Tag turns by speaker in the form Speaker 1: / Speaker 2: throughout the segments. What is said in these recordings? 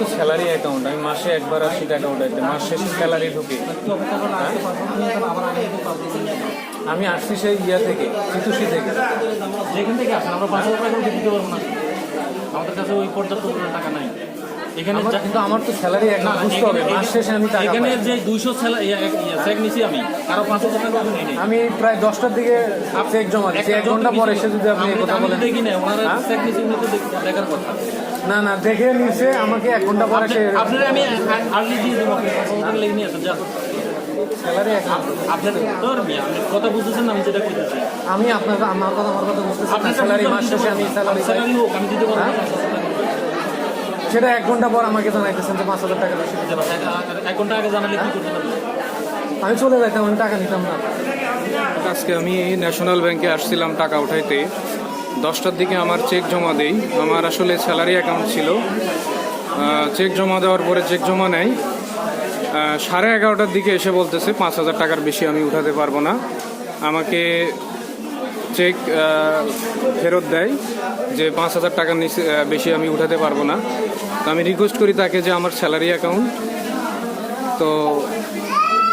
Speaker 1: তো salary account আমি মাসে একবার আসি টাকা উঠাইতে, মাস শেষে স্যালারি ঢুকে। আমি আসছি সেই ইয়া থেকে চিতুষি থেকে।
Speaker 2: যেখান থেকে আসেন, আমরা পাঁচ হাজার টাকা দিতে পারব না। আমাদের কাছে ওই পর্যাপ্ত টাকা নাই। এখানে
Speaker 1: কিন্তু আমার তো স্যালারি
Speaker 2: না,
Speaker 1: বুঝতে হবে মাস শেষে আমি টাকা
Speaker 2: এখানে। যে দুইশো চেক নিছি আমি কারও পাঁচ হাজার টাকা করে নেই
Speaker 1: আমি প্রায় দশটার দিকে চেক জমা দিচ্ছি এক ঘণ্টা পরে এসে যদি আপনি কথা বলেন।
Speaker 2: দেখি না ওনারা? চেক নিছি উনি তো দেখার কথা।
Speaker 1: না না দেখে নিছে আমাকে এক ঘণ্টা পরে সে
Speaker 2: আপনার আমি আর্লি দিয়ে দেবো লেগে নিয়ে আসেন যা
Speaker 1: স্যালারি
Speaker 2: আপনার আপনি কথা বুঝতেছেন আমি যেটা
Speaker 1: আমি আপনার আমার কথা আমার কথা বুঝতেছি স্যালারি মাস শেষে আমি স্যালারি
Speaker 2: স্যালারি হোক আমি দিতে পারব?
Speaker 1: সেটা এক ঘণ্টা পর আমাকে জানাইতেছেন যে পাঁচ হাজার টাকা বেশি।
Speaker 2: এক ঘণ্টা আগে জানালে কি করতে
Speaker 1: আমি চলে যাইতাম আমি টাকা নিতাম না।
Speaker 3: আজকে আমি ন্যাশনাল ব্যাংকে আসছিলাম টাকা উঠাইতে। দশটার দিকে আমার চেক জমা দেই। আমার আসলে স্যালারি অ্যাকাউন্ট ছিল। চেক জমা দেওয়ার পরে চেক জমা নেয় সাড়ে এগারোটার দিকে এসে বলতেছে পাঁচ হাজার টাকার বেশি আমি উঠাতে পারব না। আমাকে চেক ফেরত দেয় যে পাঁচ হাজার টাকার নিচে বেশি আমি উঠাতে পারব না। তো আমি রিকোয়েস্ট করি তাকে যে আমার স্যালারি অ্যাকাউন্ট তো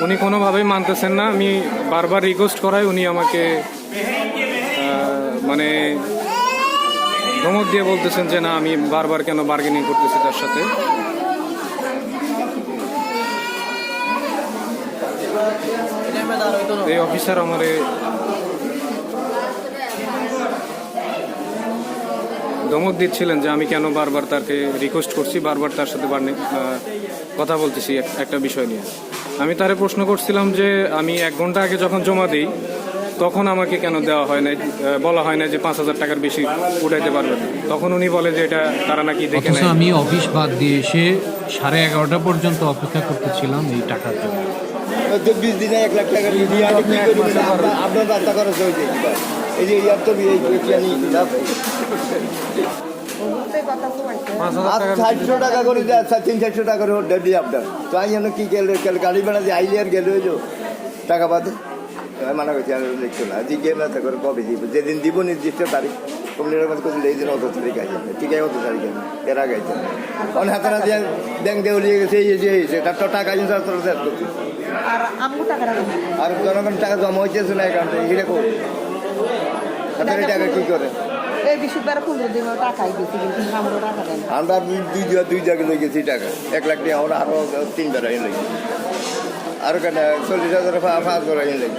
Speaker 3: উনি কোনোভাবেই মানতেছেন না। আমি বারবার রিকোয়েস্ট করাই, উনি আমাকে মানে ধমক দিয়ে বলতেছেন যে না, আমি বারবার কেন বার্গেনিং করতেছি তার সাথে। এই অফিসার আমারে ধমক দিচ্ছিলেন যে আমি কেন বারবার তাকে রিকোয়েস্ট করছি বারবার তার সাথে বার্নি- কথা বলতেছি একটা বিষয় নিয়ে। আমি তারে প্রশ্ন করছিলাম যে আমি এক ঘণ্টা আগে যখন জমা দিই তখন আমাকে কেন দেওয়া হয় না বলা হয় না যে পাঁচ হাজার টাকার বেশি উঠাইতে পারবেন তখন উনি বলে যে এটা তারা নাকি দেখে নেয়
Speaker 4: আমি অফিস বাদ দিয়ে এসে সাড়ে এগারোটা পর্যন্ত অপেক্ষা করতেছিলাম এই টাকার জন্য।
Speaker 5: তো বিশ দিনে এক লাখ টাকা আপনার বার্তা খরচ হয়েছে। এই যে ইয়ার তো এই চারশো টাকা করে আচ্ছা তিন চারশো টাকা করে ডেলি আপনার তো আমি যেন কি গেলে গেলে গাড়ি বেড়া যে আইলে আর গেলে হইল টাকা বাদে। আমি মানা করছি আমি লিখছো না। যে গেম আছে করে কবে দিব? যেদিন দিব নির্দিষ্ট তারিখ। কমপ্লিটের মধ্যে করছিল এই দিন অত তারিখ আছে। ঠিক আছে অত তারিখ আছে। এর আগে আছে। অনেক হাতে না দিয়ে ব্যাংক দিয়ে উলিয়ে গেছে এই যে হয়েছে তার তো টাকা আছে তার তো
Speaker 6: আর আমগো টাকা
Speaker 5: জনগণ টাকা জমা হইতেছে না অ্যাকাউন্টে কর টাকা কি করে আমরা দুই দুই দুই জায়গায় লই গেছি টাকা। এক লাখ টাকা আমরা আরও তিন বেড়া লই। আর কেন চল্লিশ হাজার পাঁচ বেড়া লই।